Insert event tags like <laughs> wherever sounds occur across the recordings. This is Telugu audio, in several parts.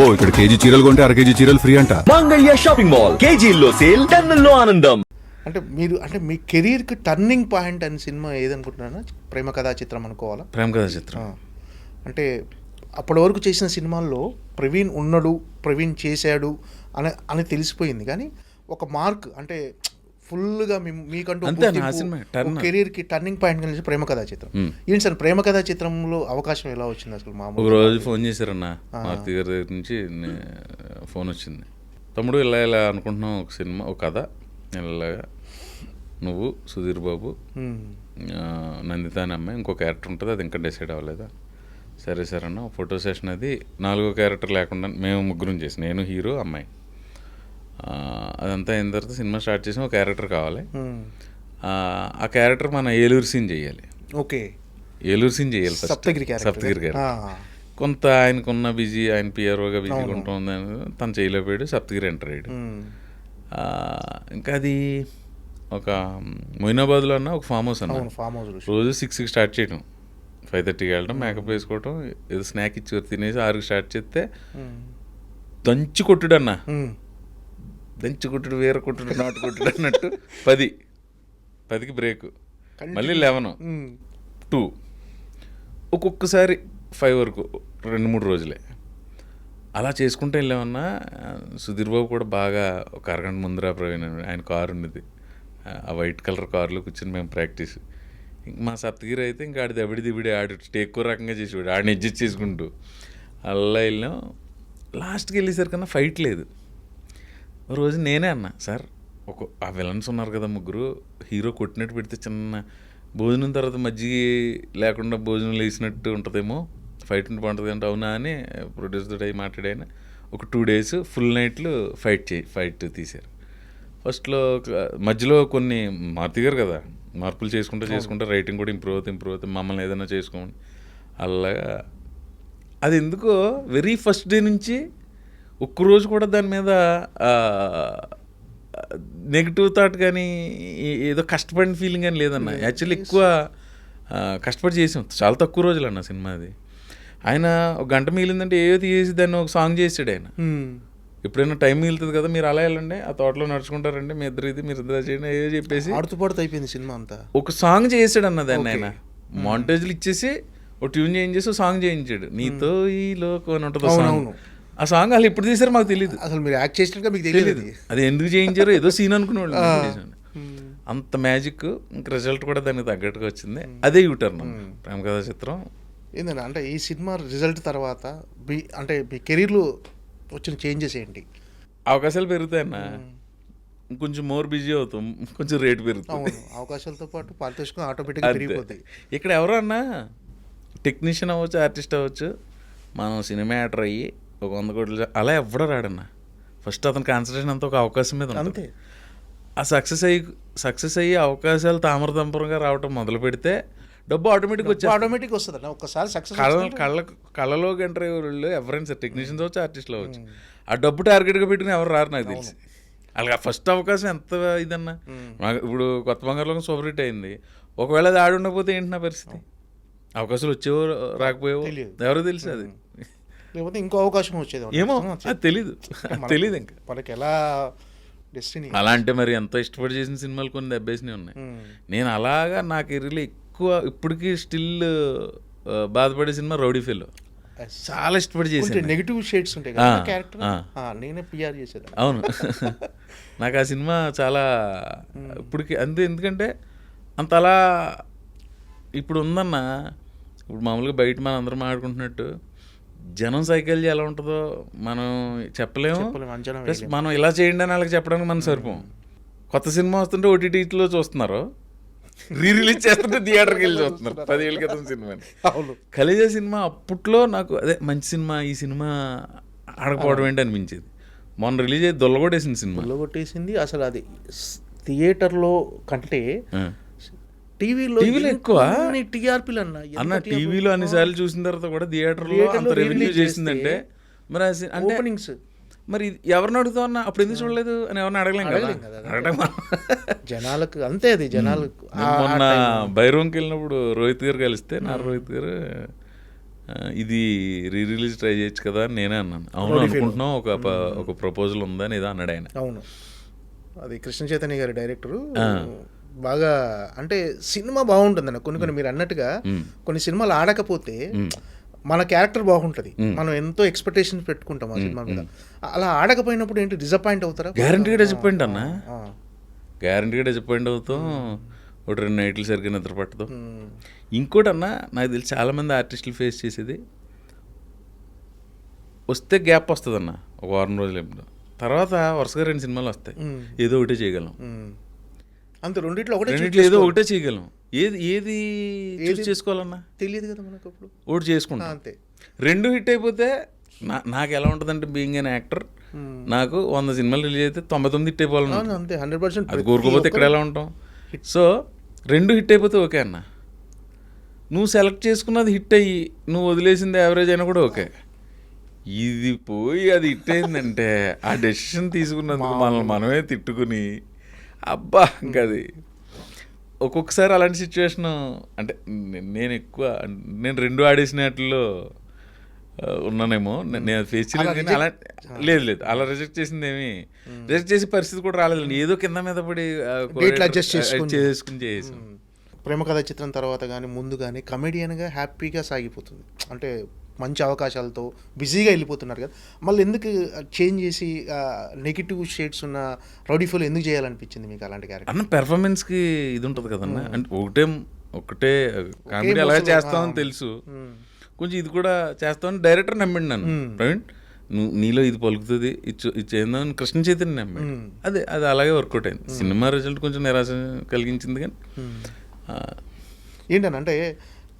అబ్బో ఇక్కడ కేజీ చీరలు కొంటే అర కేజీ చీరలు ఫ్రీ అంట. మంగళ్య షాపింగ్ మాల్ కేజీల్లో సేల్ టన్నుల్లో ఆనందం. అంటే మీరు అంటే మీ కెరీర్కి టర్నింగ్ పాయింట్ అని సినిమా ఏదనుకుంటున్నారా? ప్రేమ కథా చిత్రం అనుకోవాలా? ప్రేమ కథ చిత్రం. అంటే అప్పటి వరకు చేసిన సినిమాల్లో ప్రవీణ్ ఉన్నాడు ప్రవీణ్ చేశాడు అని అని తెలిసిపోయింది. కానీ ఒక మార్క్ అంటే ఫుల్గా మీ మీకంటూ turn. కెరీర్కి టర్నింగ్ పాయింట్ కలిసి ప్రేమ కథా చిత్రం. ఏంటి సార్ ప్రేమ కథా చిత్రంలో అవకాశం ఎలా వచ్చింది అసలు ఒక మామూలు రోజు ఫోన్ చేశారన్న మారుతి గారి దగ్గర నుంచి ఫోన్ వచ్చింది. తమ్ముడు ఇలా ఇలా అనుకుంటున్నాం ఒక సినిమా ఒక కథ ఇలాగా. నువ్వు సుధీర్ బాబు నందిత అనే అమ్మాయి ఇంకో క్యారెక్టర్ ఉంటుంది అది ఇంకా డిసైడ్ అవ్వలేదా? సరే సరే అన్న ఫోటో సెషన్ అది నాలుగో క్యారెక్టర్ లేకుండా మేము ముగ్గురం చేసి నేను హీరో అమ్మాయి. అదంతా అయిన తర్వాత సినిమా స్టార్ట్ చేసి ఒక క్యారెక్టర్ కావాలి. మ్. ఆ, క్యారెక్టర్ మన ఏలూరు సీన్ చేయాలి. ఓకే. ఏలూరు సీన్ చేయాలి. సప్తగిరి సప్తగిరి క్యారెక్టర్. కొంత ఆయనకున్న బిజీ ఆయన పిఆర్ఓగా బిజీగా ఉంటుంది తను చేయలేకపోయాడు సప్తగిరి ఎంటర్ అయ్యాడు. ఆ, ఇంకా అది ఒక మొయినాబాద్లో అన్న ఒక ఫామ్ హౌస్ అన్న. ఫామ్ హౌస్ రోజు సిక్స్కి స్టార్ట్ చేయడం ఫైవ్ థర్టీకి వెళ్ళడం మేకప్ వేసుకోవడం ఏదో స్నాక్ ఇచ్చి తినేసి ఆరుకి స్టార్ట్ చేస్తే దంచి కొట్టుడు అన్న దంచి కొట్టుడు వేర కొట్టుడు నాటు కొట్టుడు అన్నట్టు పది. పదికి బ్రేక్. మళ్ళీ లెవెన్. టూ. ఒక్కొక్కసారి ఫైవ్ వరకు రెండు మూడు రోజులే. అలా చేసుకుంటూ వెళ్ళామన్నా సుధీర్ బాబు కూడా బాగా ఒక అరగంట ముందర ప్రవీణ్ ఆయన కారు ఉన్నది. ఆ వైట్ కలర్ కారులో కూర్చొని మేము ప్రాక్టీస్. ఇంక మా సప్తగిరి అయితే ఇంకా ఆడి దబిడి దిబిడి ఆడు ఎక్కువ రకంగా చేసేవాడు. ఆడిని అడ్జస్ట్ చేసుకుంటూ. అలా వెళ్ళాం. లాస్ట్కి వెళ్ళేసరికన్నా ఫైట్ లేదు. రోజు నేనే అన్నా సార్ ఒక ఆ విలన్స్ ఉన్నారు కదా ముగ్గురు హీరో కొట్టినట్టు పెడితే చిన్న భోజనం తర్వాత మజ్జిగ లేకుండా భోజనం లేచినట్టు ఉంటుందేమో ఫైట్ ఉంటే బాగుంటుంది అంటే అవునా అని ప్రొడ్యూసర్ అయ్యి మాట్లాడాయన. ఒక టూ డేస్ ఫుల్ నైట్లు ఫైట్ చేయి ఫైట్ తీశారు. ఫస్ట్లో మధ్యలో కొన్ని మారుతి గారు కదా మార్పులు చేసుకుంటూ చేసుకుంటూ రైటింగ్ కూడా ఇంప్రూవ్ అవుతుంది ఇంప్రూవ్ అవుతుంది మమ్మల్ని ఏదైనా చేసుకోమని. అలాగా అది ఎందుకో వెరీ ఫస్ట్ డే నుంచి ఒక్కరోజు కూడా దాని మీద నెగిటివ్ థాట్ కానీ ఏదో కష్టపడిన ఫీలింగ్ అని లేదన్న. యాక్చువల్లీ ఎక్కువ కష్టపడి చేసాం. చాలా తక్కువ రోజులు అన్న సినిమా అది. ఆయన ఒక గంట మిగిలిందంటే ఏదో తీసి దాన్ని ఒక సాంగ్ చేసాడు ఆయన. ఎప్పుడైనా టైం మిగులుతుంది కదా మీరు అలా వెళ్ళండి ఆ తోటలో నడుచుకుంటారండి మీ ఇద్దరు ఇది మీరు ఇద్దరు చేయండి ఏదో చెప్పేసి. అయిపోయింది సినిమా అంతా. ఒక సాంగ్ చేసాడు అన్న దాన్ని. ఆయన. మాంటేజ్లు ఇచ్చేసి ఒక ట్యూన్ చేయించేసి ఒక సాంగ్ చేయించాడు. నీతో ఈ లోకం అని ఉంటుంది. ఆ సాంగ్ వాళ్ళు ఎప్పుడు తీసారో మాకు తెలియదు అసలు మీరు యాక్ట్ చేసినట్టుగా మీకు తెలియదు అది. ఎందుకు చేయించారో ఏదో సీన్ అనుకునేవాళ్ళు చేశాను. అంత మ్యాజిక్ ఇంక రిజల్ట్ కూడా దానికి తగ్గట్టుగా వచ్చింది. అదే యూటర్న్ ప్రేమ కథా చిత్రం. ఏంటంటే అంటే ఈ సినిమా రిజల్ట్ తర్వాత మీ అంటే మీ కెరీర్లో వచ్చిన చేంజెస్ ఏంటి? అవకాశాలు పెరుగుతాయన్న కొంచెం మోర్ బిజీ అవుతాం. కొంచెం రేట్ పెరుగుతుంది. అవకాశాలతో పాటు పారితోషికం ఆటోమేటిక్గా. పెరిగిపోతాయి ఇక్కడ ఎవరు అన్నా టెక్నీషియన్ అవ్వచ్చు ఆర్టిస్ట్ అవ్వచ్చు. మనం సినిమా యాక్టర్ అయ్యి ఒక వంద కోట్లు అలా ఎవడో రాడన్న. ఫస్ట్ అతని కాన్సన్ట్రేషన్ అంతా ఒక అవకాశం మీద అంతే. ఆ సక్సెస్ అయ్యి సక్సెస్ అయ్యి అవకాశాలు తామరతంపరంగా రావటం మొదలు పెడితే డబ్బు ఆటోమేటిక్గా వచ్చి ఆటోమేటిక్ వస్తుంది అన్న ఒక్కసారి సక్సెస్ కళ్ళ కళ్ళ కళ్ళలోకి ఎంటర్ అయ్యే వాళ్ళు ఎవరైనా సరే టెక్నీషియన్స్ అవచ్చు ఆర్టిస్టులు అవ్వచ్చు. ఆ డబ్బు టార్గెట్గా పెట్టుకుని ఎవరు రారు నాకు తెలిసి. అలాగే ఫస్ట్ అవకాశం ఎంత ఇదన్నా? ఇప్పుడు కొత్త బంగారులో సూపర్ హిట్ అయింది. ఒకవేళ అది ఆడి ఉండకపోతే ఏంటి నా పరిస్థితి? అవకాశాలు వచ్చేవో రాకపోయేవో. ఎవరో తెలుసు అది. లేకపోతే ఇంకో అవకాశం వచ్చేది ఏమో అది తెలీదు తెలీదు ఇంకా మనకి ఎలా డెస్టినీ అలా అంటే మరి ఎంతో ఇష్టపడి చేసిన సినిమాలు కొన్ని దెబ్బేసినవి ఉన్నాయి. నేను అలాగా నా కెరీర్లో ఎక్కువ ఇప్పటికీ స్టిల్ బాధపడే సినిమా రౌడీ ఫెలో. చాలా ఇష్టపడి చేశాను నెగిటివ్ షేడ్స్ ఉంటాయి కదా క్యారెక్టర్ ఆ. నేనే పిఆర్ చేసేది అవును. <laughs> నాకు ఆ సినిమా చాలా ఇప్పటికి అంతే ఎందుకంటే అంత అలా ఇప్పుడు ఉందన్న ఇప్పుడు మామూలుగా బయట మనం అందరం మాట్లాడుకుంటున్నట్టు జనం సైకాలజీ ఎలా ఉంటుందో మనం చెప్పలేము. ప్లస్ మనం ఇలా చేయండి అని వాళ్ళకి చెప్పడానికి మనం సరిపోం. కొత్త సినిమా వస్తుంటే ఓటీటీలో చూస్తున్నారు. రీ రిలీజ్ చేస్తుంటే థియేటర్కి వెళ్ళి చూస్తున్నారు. పదేళ్ళ క్రితం సినిమాని అవును. కలిజా సినిమా అప్పట్లో నాకు అదే మంచి సినిమా ఈ సినిమా ఆడకపోవడం ఏంటి అనిపించేది. మొన్న రిలీజ్ అయ్యి దొల్లగొట్టేసిన సినిమా. కొట్టేసింది అసలు అది థియేటర్లో కంటే. టీవీలో టీవీలో ఎక్కువ? టీఆర్పీలు అన్న అన్న టీవీలో అన్నిసార్లు చూసిన తర్వాత కూడా థియేటర్లో అంత రెవెన్యూ చేసిందంటే మరి అంటే ఓపెనింగ్స్ మరి ఎవరిని అడుగుతావు అన్న? అప్పుడు ఎందుకు చూడలేదు అని ఎవరిని అడగలేం కదా? జనాలకు అంతే అది జనాలకు నేను మొన్న బైరోంకి వెళ్ళినప్పుడు రోహిత్ గారు కలిస్తే నా రోహిత్ గారు ఇది రీ రిలీజ్ ట్రై చేయొచ్చు కదా అని నేనే అన్నాను. అవును. అనుకుంటున్నాం ఒక ఒక ప్రపోజల్ ఉందని ఏదో అన్నాడు ఆయన. అవును. అది కృష్ణ చైతన్య గారి డైరెక్టరు. బాగా అంటే సినిమా బాగుంటుందన్న కొన్ని కొన్ని మీరు అన్నట్టుగా. కొన్ని సినిమాలు ఆడకపోతే. మన క్యారెక్టర్ బాగుంటుంది. మనం ఎంతో ఎక్స్పెక్టేషన్స్ పెట్టుకుంటాం ఆ సినిమా మీద అలా ఆడకపోయినప్పుడు ఏంటి డిసప్పాయింట్ అవుతారా గ్యారంటీగా డిసప్పాయింట్ అన్న ఆ. గ్యారంటీగా డిసప్పాయింట్ అవుతాం ఒక రెండు నైట్లు సరిగ్గా నిద్ర పట్టదు. ఇంకోటి అన్న నాకు తెలిసి చాలామంది ఆర్టిస్టులు ఫేస్ చేసేది వస్తే గ్యాప్ వస్తుంది అన్న ఒక వారం రోజులు ఎప్పుడు తర్వాత వరుసగా రెండు సినిమాలు వస్తాయి. ఏదో ఒకటే చేయగలం. అంతే రెండిట్లో ఒకటే రెండిట్లో ఏదో ఒకటే చేయగలం. ఏది ఏది చూస్ చేసుకోవాలన్నా? తెలియదు కదా మనకు అప్పుడు ఆ, చేసుకుంటాం అంతే. రెండు హిట్ అయిపోతే నా నాకు ఎలా ఉంటుందంటే బీయింగ్ అన్ యాక్టర్ నాకు వంద సినిమాలు రిలీజ్ అయితే తొంభై తొమ్మిది హిట్ అయిపోవాలని అవును, అంతే. హండ్రెడ్ పర్సెంట్ అది కోరుకోపోతే ఇక్కడ ఎలా ఉంటాం? సో రెండు హిట్ అయిపోతే ఓకే అన్న. నువ్వు సెలెక్ట్ చేసుకున్నది హిట్ అయ్యి నువ్వు వదిలేసింది యావరేజ్ అయినా కూడా ఓకే. ఇది పోయి అది హిట్ అయిందంటే ఆ డెసిషన్ తీసుకున్నందుకు మనల్ని మనమే తిట్టుకుని అబ్బా ఇంకా అది ఒక్కొక్కసారి అలాంటి సిచ్యువేషన్ అంటే నేను ఎక్కువ నేను రెండు ఆడేసిన వాటిల్లో ఆ, ఉన్నానేమో. నేను ఫేస్ చేయలేదు అలా లేదు లేదు. అలా రిజెక్ట్ చేసింది ఏమి రిజెక్ట్ చేసే పరిస్థితి కూడా రాలేదండి ఏదో కింద మీద పడి. చేసుకుని. చేసాం ప్రేమ కథ చిత్రం తర్వాత కానీ ముందు కానీ కమెడియన్గా హ్యాపీగా సాగిపోతుంది. అంటే మంచి అవకాశాలతో బిజీగా వెళ్ళిపోతున్నారు కదా. మళ్ళీ ఎందుకు చేంజ్ చేసి నెగిటివ్ షేడ్స్ ఉన్న రౌడీ ఫోల్ ఎందుకు చేయాలనిపించింది మీకు అలాంటి క్యారెక్టర్? అన్న పెర్ఫార్మెన్స్కి ఇది ఉంటుంది కదన్న. అంటే ఒకటే ఒకటే కామెడీ ముసలు, చేస్తామని. తెలుసు. కొంచెం ఇది కూడా చేస్తామని డైరెక్టర్ నమ్మిండి నన్ను. ప్రవీణ్ నువ్వు నీలో ఇది పలుకుతుంది ఇది ఇది చేద్దామని కృష్ణ చైతన్య నమ్మాడు. అదే అది అలాగే వర్కౌట్ అయింది. సినిమా రిజల్ట్ కొంచెం నిరాశ కలిగించింది కానీ ఏంటని అంటే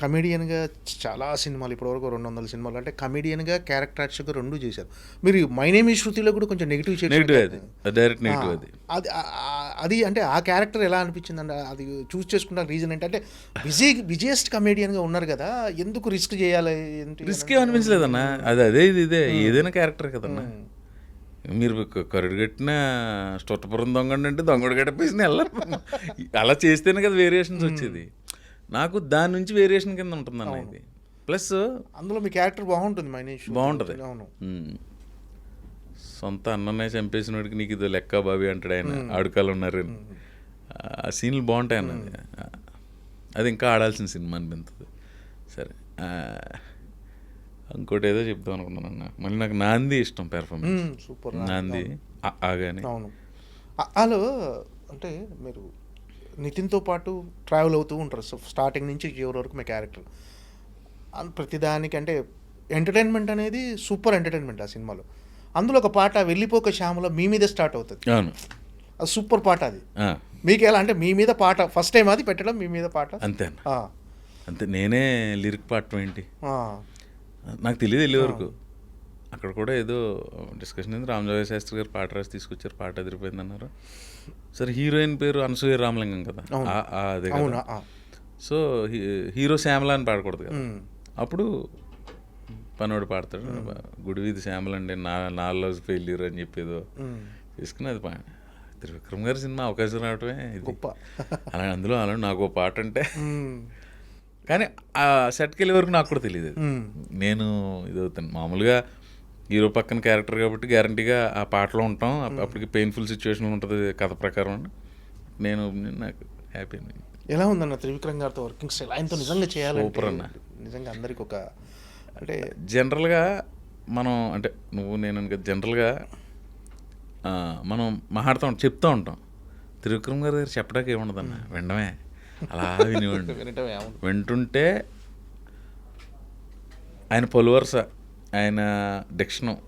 కమెడియన్గా చాలా సినిమాలు ఇప్పటివరకు రెండు వందల సినిమాలు. అంటే కమెడియన్గా క్యారెక్టర్ యాక్టర్గా రెండు చేశారు. మీరు మైనేమి శృతిలో కూడా కొంచెం నెగిటివ్ నెగిటివ్ అది. అది డైరెక్ట్ నెగిటివ్ అది. అది అది అంటే ఆ క్యారెక్టర్ ఎలా అనిపించింది అంటే అది చూస్ చేసుకున్న రీజన్ ఏంటంటే బిజీ బిజియెస్ట్ కమెడియన్గా ఉన్నారు కదా ఎందుకు రిస్క్ చేయాలి ఏంటి రిస్క్ అనిపించలేదన్న? అది అదే ఇది ఇదే ఏదైనా క్యారెక్టర్ కదన్నా. మీరు క- కరుడు కట్టిన స్టొట్టపురం దొంగ అంటే దొంగడు గడిపేసిన వెళ్ళరు. అలా చేస్తేనే కదా వేరియేషన్స్ వచ్చేది. నాకు దాని నుంచి వేరియేషన్ కింద ఉంటుందన్న ఇది. ప్లస్ అందులో మీ క్యారెక్టర్ బాగుంటుంది మైనేష్ బాగుంటుంది. అవును. సొంత అన్ననే చంపేసినోడికి నీకు ఇది లెక్క బాబి అంటాడు ఆయన ఆడుకాలు ఉన్నారు. ఆ సీన్లు బాగుంటాయి అన్నది అది. ఇంకా ఆడాల్సిన సినిమా అనిపించదు. సరే ఇంకోటి ఏదో చెప్దాం అనుకున్నాను అన్న. మళ్ళీ నాకు నాంది ఇష్టం పెర్ఫార్మెన్స్ సూపర్ నాంది. ఆగాని. అవును. వాళ్ళు అంటే మీరు నితిన్తో పాటు ట్రావెల్ అవుతూ ఉంటారు. సో స్టార్టింగ్ నుంచి చివరి వరకు మీ క్యారెక్టర్. అన్- ప్రతిదానికి అంటే ఎంటర్టైన్మెంట్ అనేది సూపర్ ఎంటర్టైన్మెంట్ ఆ సినిమాలో. అందులో ఒక పాట వెళ్ళిపోక శ్యామలో మీ మీద స్టార్ట్ అవుతుంది. అది సూపర్ పాట అది. మీకు ఎలా అంటే మీ మీద పాట ఫస్ట్ టైం అది పెట్టడం మీ మీద పాట. అంతే అంతే నేనే లిరిక్ పాడటం ఏంటి? నాకు తెలియదు వెళ్ళే వరకు. అక్కడ కూడా ఏదో డిస్కషన్ అయింది. రామజోగ శాస్త్రి గారు పాట రాసి తీసుకొచ్చారు పాట ఎదిరిపోయింది అన్నారు. సరే హీరోయిన్ పేరు అనసూయ రామలింగం కదా? అదే సో హీరో శ్యామల అని పాడకూడదు కదా. అప్పుడు పనోడు పాడతాడు. గుడి వీధి శ్యామల అండి నా నా లవ్ ఫెయిల్యూర్ అని చెప్పేదో. తీసుకుని అది పా త్రివిక్రమ్ గారి సినిమా అవకాశం రావటమే ఇది. గొప్ప. అలా అందులో అలా నాకు పాట అంటే. కానీ ఆ సెట్కి వెళ్ళే వరకు నాకు కూడా తెలియదు. నేను ఇది అవుతాను మామూలుగా హీరో పక్కన క్యారెక్టర్ కాబట్టి గ్యారంటీగా ఆ పాటలో ఉంటాం. అప్- అప్పటికి పెయిన్ఫుల్ సిచ్యువేషన్ ఉంటుంది కథ ప్రకారం. నేను నాకు హ్యాపీ ఎలా ఉందన్న త్రివిక్రమ్ గారితో వర్కింగ్ స్టైల్ ఆయనతో నిజంగా చేయాలంటే Super అన్న. నిజంగా అందరికి ఒక అంటే జనరల్గా మనం అంటే నువ్వు నేను జనరల్గా మనం మాట్లాడుతూ ఉంటాం చెప్తూ ఉంటాం. త్రివిక్రమ్ గారి దగ్గర చెప్పడానికి ఏముండదన్న? వినడమే. అలా <laughs> వినివ్వండి వింటుంటే ఆయన పలువరుస ఆయన డిక్షను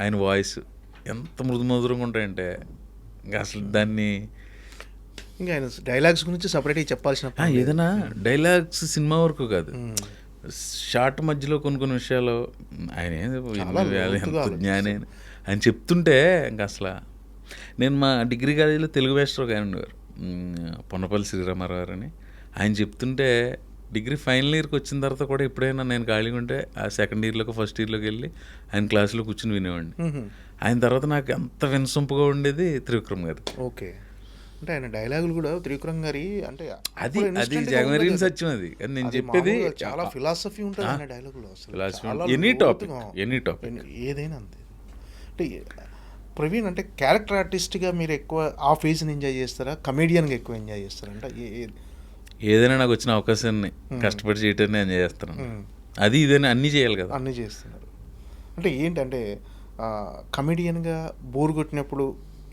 ఆయన వాయిస్ ఎంత మృదు మధురంగా ఉంటాయంటే ఇంకా అసలు దాన్ని ఇంకా ఆయన డైలాగ్స్ గురించి సపరేట్గా చెప్పాల్సిన ఏదైనా డైలాగ్స్ సినిమా వరకు కాదు. షార్ట్ మధ్యలో కొన్ని కొన్ని విషయాలు ఆయన ఎంత జ్ఞాని. ఆయన చెప్తుంటే ఇంకా అసలు నేను మా డిగ్రీ కాలేజీలో తెలుగు మాస్టర్ ఒక ఆయన ఉండేవారు. పొన్నపల్లి శ్రీరామారావు గారు అని. ఆయన చెప్తుంటే డిగ్రీ ఫైనల్ ఇయర్కి వచ్చిన తర్వాత కూడా ఎప్పుడైనా నేను ఖాళీగా ఉంటే ఆ సెకండ్ ఇయర్లోకి ఫస్ట్ ఇయర్లోకి వెళ్ళి ఆయన క్లాసులో కూర్చుని వినేవాడిని. ఆయన తర్వాత నాకు ఎంత వినసొంపుగా ఉండేది త్రివిక్రమ్ గారు ఓకే. అంటే ఆయన డైలాగులు కూడా త్రివిక్రమ్ గారి అంటే అది అది జగమరీన్ ఉండదు. సత్యం అది. నేను చెప్పేది చాలా ఫిలాసఫీ ఉంటుంది ఆయన డైలాగులో లోతుగా. any topic. ఎన్ని- ఏదైనా అంతే. అంటే ప్రవీణ్ అంటే క్యారెక్టర్ ఆర్టిస్ట్గా మీరు ఎక్కువ ఆ ఫేజ్ని ఎంజాయ్ చేస్తారా? కమేడియన్గా ఎక్కువ ఎంజాయ్ చేస్తారా? అంటే ఏ- ఏ- ఏదైనా నాకు వచ్చిన అవకాశాన్ని కష్టపడి చేయటాన్ని చేస్తున్నాను మ్మ్. అది ఇదైనా అన్నీ చేయాలి కదా. అన్నీ చేస్తున్నారు. అంటే ఏంటంటే కమెడియన్గా బోర్ కొట్టినప్పుడు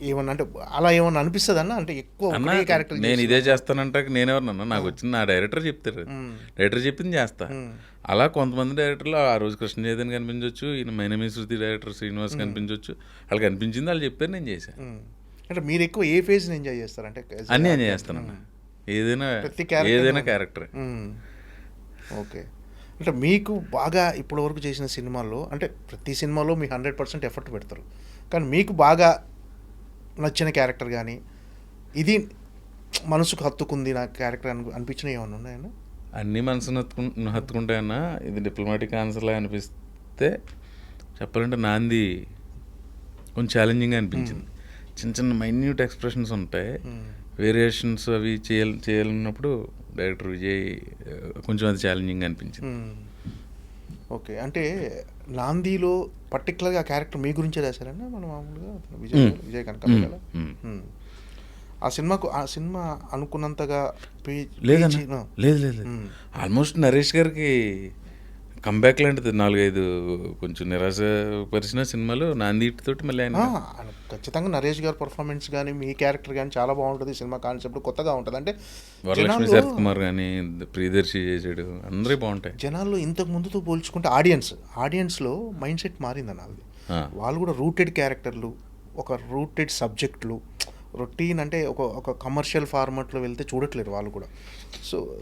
ఏమన్నా అంటే అలా ఏమన్నా అనిపిస్తుంది అన్న అంటే ఎక్కువ క్యారెక్టర్ నేను ఇదే చేస్తానంటే నేనెవరన్నా నాకు వచ్చిన నా డైరెక్టర్ చెప్తారు. డైరెక్టర్ చెప్పింది చేస్తా. అలా కొంతమంది డైరెక్టర్లు ఆ రోజు కృష్ణ చైతన్య కనిపించవచ్చు ఈయన మైనమి శృతి డైరెక్టర్ శ్రీనివాస్ కనిపించవచ్చు వాళ్ళకి అనిపించింది వాళ్ళు చెప్పారు నేను చేశాను అంటే మీరు ఎక్కువ ఏ ఫేజ్ని ఎంజాయ్ చేస్తారు? అంటే as a అన్నీ? ఎంజాయ్ చేస్తాను ఏదైనా ఏదైనా క్యారెక్టర్. ఓకే. అంటే మీకు బాగా ఇప్పటివరకు చేసిన సినిమాల్లో అంటే ప్రతి సినిమాలో మీ హండ్రెడ్ పర్సెంట్ ఎఫర్ట్ పెడతారు. కానీ మీకు బాగా నచ్చిన క్యారెక్టర్ కానీ ఇది మనసుకు హత్తుకుంది నా క్యారెక్టర్ అని అనిపించినవి ఏమైనా ఉన్నాయన్నా అన్నీ? మనసును హత్తుకు హత్తుకుంటాయన్నా. ఇది డిప్లొమాటిక్ ఆన్సర్లా అనిపిస్తే చెప్పాలంటే నాంది కొంచెం ఛాలెంజింగ్గా అనిపించింది. చిన్న చిన్న మైన్యూట్ ఎక్స్ప్రెషన్స్ ఉంటాయి. వేరియేషన్స్ అవి చేయాలి చేయాలన్నప్పుడు డైరెక్టర్ విజయ్ కొంచెం అది ఛాలెంజింగ్ అనిపించింది. ఓకే అంటే నాందీలో పర్టికులర్గా ఆ క్యారెక్టర్ మీ గురించే రాశారన్నా మన మామూలుగా విజయ్. విజయ్ కనక. ఆ సినిమాకు ఆ సినిమా అనుకున్నంతగా లేదన్నా. లేదు లేదు. ఆల్మోస్ట్ నరేష్ గారికి కంబ్యాక్ లాంటిది నాలుగైదు కొంచెం నిరాశపరిచిన సినిమాలు నాందిటితోటి మళ్ళీ ఆయన ఖచ్చితంగా నరేష్ గారి పర్ఫార్మెన్స్ కానీ మీ క్యారెక్టర్ కానీ చాలా బాగుంటుంది సినిమా కాన్సెప్ట్ కొత్తగా ఉంటుంది. అంటే శరత్ కుమార్ కానీ ప్రియదర్శి చేసాడు. అందరూ బాగుంటాయి. జనాల్లో ఇంతకు ముందుతో పోల్చుకుంటే ఆడియన్స్ ఆడియన్స్లో మైండ్ సెట్ మారిందన్న అది. వాళ్ళు కూడా రూటెడ్ క్యారెక్టర్లు ఒక రూటెడ్ సబ్జెక్టులు రొటీన్ అంటే ఒక ఒక కమర్షియల్ ఫార్మాట్లో వెళ్తే చూడట్లేరు వాళ్ళు కూడా. సో